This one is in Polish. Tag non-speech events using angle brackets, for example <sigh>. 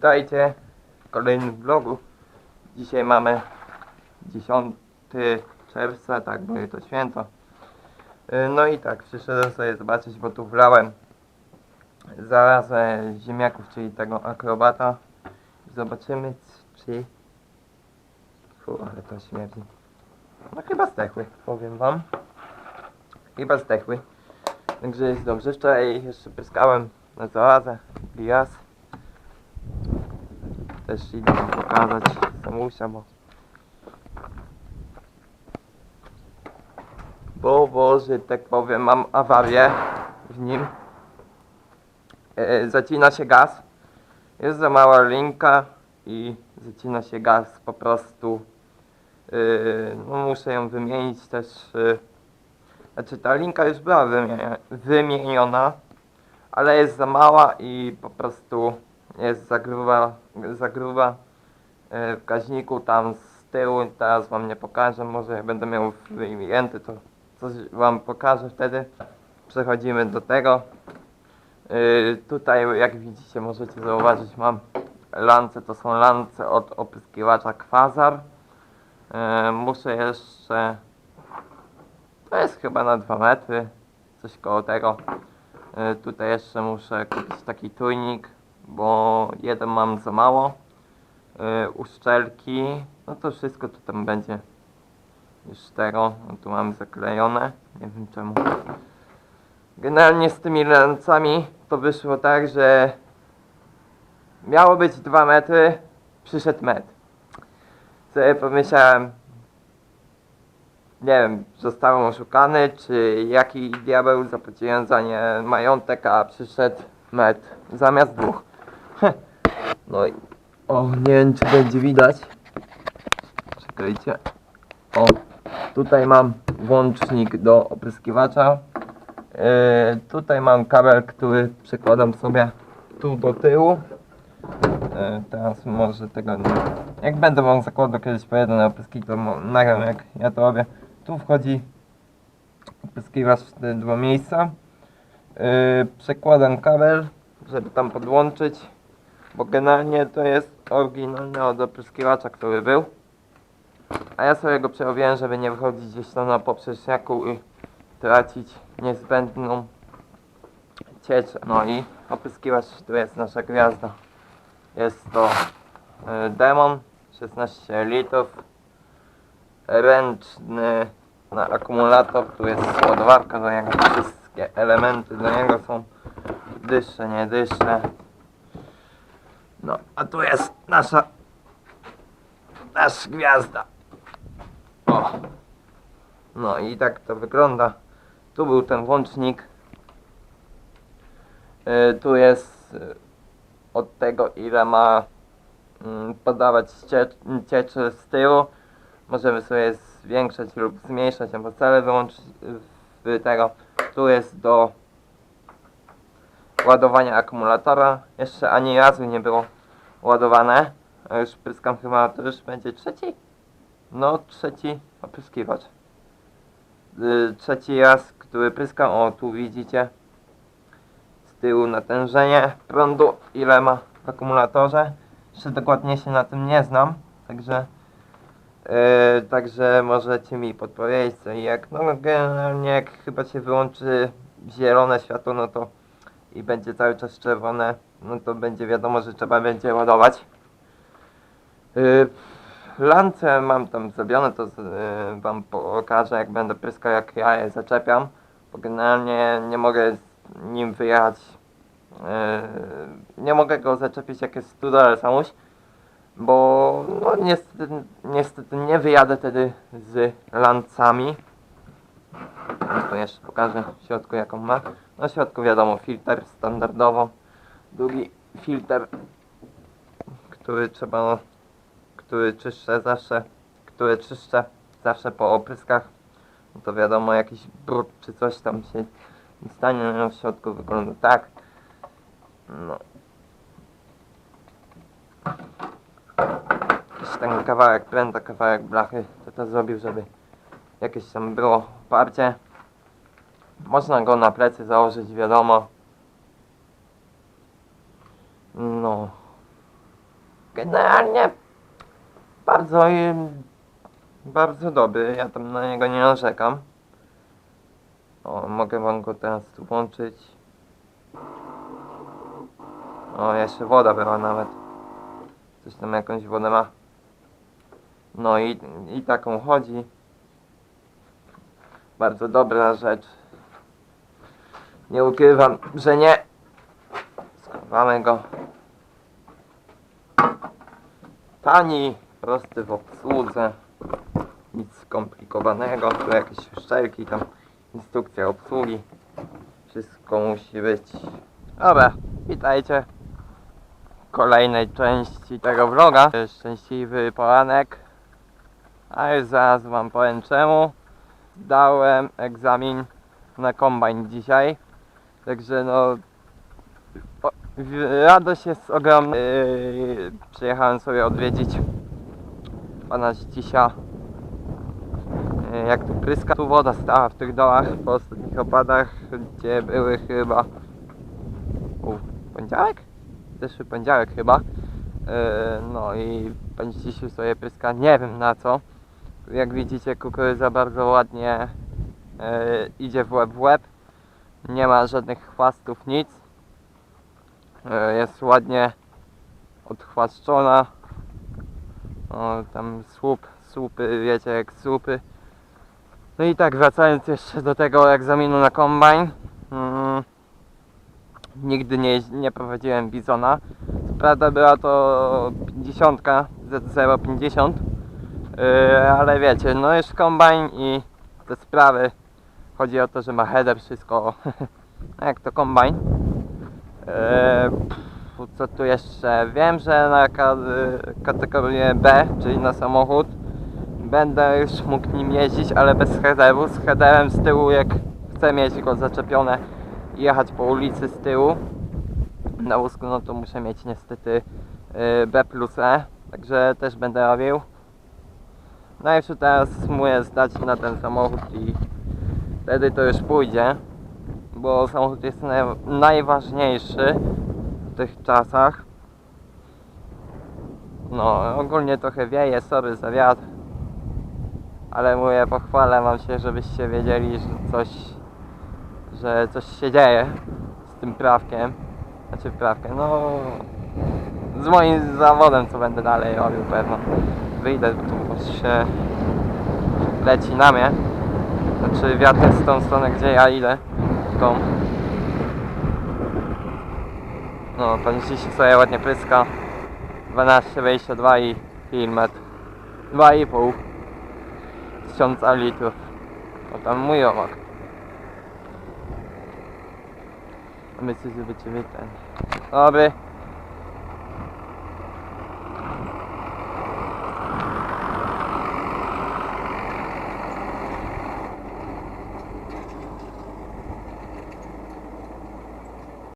Witajcie w kolejnym vlogu. Dzisiaj mamy 10 czerwca, tak, bo to święto. Y, No i tak, przyszedłem sobie zobaczyć, bo tu wlałem zarazę ziemniaków, czyli tego akrobata. Zobaczymy, czy... Fu, ale to śmierdzi. No chyba zdechły, powiem wam. Chyba zdechły. Także jest dobrze. Wczoraj jeszcze pyskałem na zarazę. Raz. Też idę pokazać samusia, bo... Bo, bo, że tak powiem, mam awarię w nim. E, zacina się gaz. Jest za mała linka i zacina się gaz po prostu. Yy, no muszę ją wymienić też. Yy, znaczy ta linka już była wymieniona, ale jest za mała i po prostu jest za gruba, za gruba yy, w gaźniku tam z tyłu. Teraz wam nie pokażę, może jak będę miał wyjęty to coś wam pokażę wtedy. Przechodzimy do tego. Yy, tutaj jak widzicie możecie zauważyć mam lance, to są lance od opryskiwacza Quasar. Yy, muszę jeszcze to jest chyba na 2 metry, coś koło tego. Yy, tutaj jeszcze muszę kupić taki tujnik, bo jeden mam za mało. Yy, uszczelki, no to wszystko tu tam będzie tego, no tu mam zaklejone, nie wiem czemu. Generalnie z tymi lancami to wyszło tak, że miało być 2 metry, przyszedł metr. Sobie pomyślałem, nie wiem, zostałem oszukany, czy jaki diabeł zapłaciłem za nie majątek, a przyszedł metr zamiast dwóch. No i, o, nie wiem czy będzie widać. Czekajcie. O, tutaj mam włącznik do opryskiwacza. Yy, tutaj mam kabel, który przykładam sobie tu do tyłu. Yy, teraz może tego nie. Jak będę wam zakładał kiedyś po jeden opryski, to nagram jak ja to robię. Tu wchodzi opryskiwacz w te dwa miejsca. Yy, przekładam kabel, żeby tam podłączyć, bo generalnie to jest oryginalny od opryskiwacza, który był. A ja sobie go przerobiłem, żeby nie wychodzić gdzieś tam na poprzeczniaku i tracić niezbędną cieczę. No i opryskiwacz, tu jest nasza gwiazda. Jest to y, Demon 16 litrów ręczny na akumulator, tu jest ładowarka do niego, wszystkie elementy do niego są dysze, nie dysze. No, a tu jest nasza nasza gwiazda. O. No i tak to wygląda. Tu był ten włącznik. Yy, tu jest yy, od tego ile ma mm, podawać cie cieczy z tyłu. Możemy sobie zwiększać lub zmniejszać albo wcale wyłączyć tego. Tu jest do ładowania akumulatora. Jeszcze ani razu nie było ładowane. Już pryskam chyba, to już będzie trzeci? No, trzeci opryskiwacz. Yy, trzeci raz, który pryskam, o tu widzicie z tyłu natężenie prądu, ile ma w akumulatorze. Jeszcze dokładnie się na tym nie znam, także yy, także możecie mi podpowiedzieć co i jak. No generalnie jak chyba się wyłączy zielone światło, no to i będzie cały czas czerwone, no to będzie wiadomo, że trzeba będzie ładować. Yy, lance mam tam zrobione, to yy, wam pokażę jak będę pryskał, jak ja je zaczepiam, bo generalnie nie mogę z nim wyjechać, yy, nie mogę go zaczepić jak jest studole samuś, bo no niestety, niestety nie wyjadę wtedy z lancami. To jeszcze pokażę w środku jaką ma. Na środku wiadomo filtr standardowo, drugi filtr, który trzeba który czyszczę zawsze, który czyszczę zawsze po opryskach. No to wiadomo, jakiś brud czy coś tam się stanie, no w środku wygląda tak. No. Jakiś ten kawałek pręta, kawałek blachy, to to zrobił, żeby jakieś tam było oparcie. Można go na plecy założyć, wiadomo. No. generalnie bardzo, bardzo dobry, ja tam na niego nie narzekam. O, mogę wam go teraz tu włączyć. O, jeszcze woda była nawet. Coś tam jakąś wodę ma. No i, i taką chodzi. Bardzo dobra rzecz. Nie ukrywam, że nie. Schowamy go. Tani, prosty w obsłudze. Nic skomplikowanego. Tu jakieś szczelki, tam instrukcja obsługi. Wszystko musi być. Dobra, witajcie w kolejnej części tego vloga. Szczęśliwy poranek. A już zaraz wam powiem czemu. Dałem egzamin na kombajn dzisiaj. Także no radość jest ogromna. Yy, przyjechałem sobie odwiedzić pana Ścisia. Yy, jak tu pryska, tu woda stała w tych dołach po ostatnich opadach, gdzie były chyba u, poniedziałek? Zeszły poniedziałek chyba. Yy, no i pan Ścisiu sobie pryska, nie wiem na co. Jak widzicie kukurydza bardzo ładnie yy, idzie w łeb w łeb. Nie ma żadnych chwastów, nic. E, Jest ładnie odchwaszczona. O, tam słup, słupy, wiecie jak słupy. No i tak wracając jeszcze do tego egzaminu na kombajn. Mm, nigdy nie, nie prowadziłem bizona. Prawda była to 50, Z050. Yy, ale wiecie, no jest kombajn i te sprawy. Chodzi o to, że ma header, wszystko <laughs> no jak to kombajn. Pff, co tu jeszcze? Wiem, że na ka- kategorię B, czyli na samochód, będę już mógł nim jeździć, ale bez headeru. Z headerem z tyłu, jak chcę mieć go zaczepione i jechać po ulicy z tyłu na wózku, no to muszę mieć niestety y, B plus E, także też będę robił. No jeszcze teraz muję zdać na ten samochód i wtedy to już pójdzie, bo samochód jest naj, najważniejszy w tych czasach. No, ogólnie trochę wieje, sorry za wiatr, ale mówię, pochwalę wam się, żebyście wiedzieli, że coś, że coś się dzieje z tym prawkiem, znaczy prawkiem, no z moim zawodem, co będę dalej robił pewno. Wyjdę, bo tu się leci na mnie. Znaczy wiatr jest w tą stronę, gdzie ja. W tą. No, pan dziś sobie ładnie pryska. 12,22 i filmet. 2,5 tysiąca litrów. O tam mój omak. A my ciebie ten. Dobry.